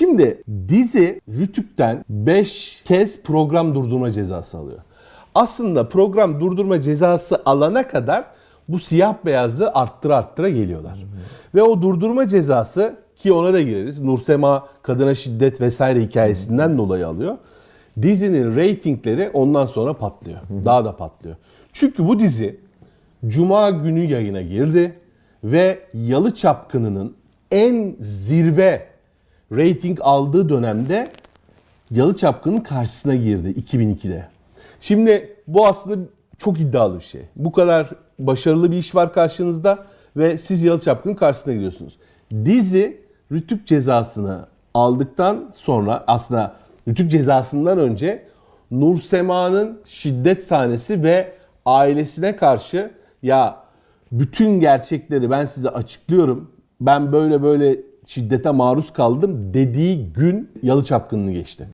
Şimdi dizi Rütük'ten 5 kez program durdurma cezası alıyor. Aslında program durdurma cezası alana kadar bu siyah beyazlı arttıra arttıra geliyorlar. Ve o durdurma cezası ki ona da gireriz. Nursema kadına şiddet vesaire hikayesinden dolayı alıyor. Dizinin reytingleri ondan sonra patlıyor. Daha da patlıyor. Çünkü bu dizi Cuma günü yayına girdi ve Yalı Çapkını'nın en zirve rating aldığı dönemde Yalı Çapkın'ın karşısına girdi 2002'de. Şimdi bu aslında çok iddialı bir şey. Bu kadar başarılı bir iş var karşınızda ve siz Yalı Çapkın'ın karşısına gidiyorsunuz. Dizi Rütük cezasını aldıktan sonra aslında Rütük cezasından önce Nur Sema'nın şiddet sahnesi ve ailesine karşı ya bütün gerçekleri ben size açıklıyorum. Ben böyle böyle şiddete maruz kaldım dediği gün Yalı Çapkını'nı geçti.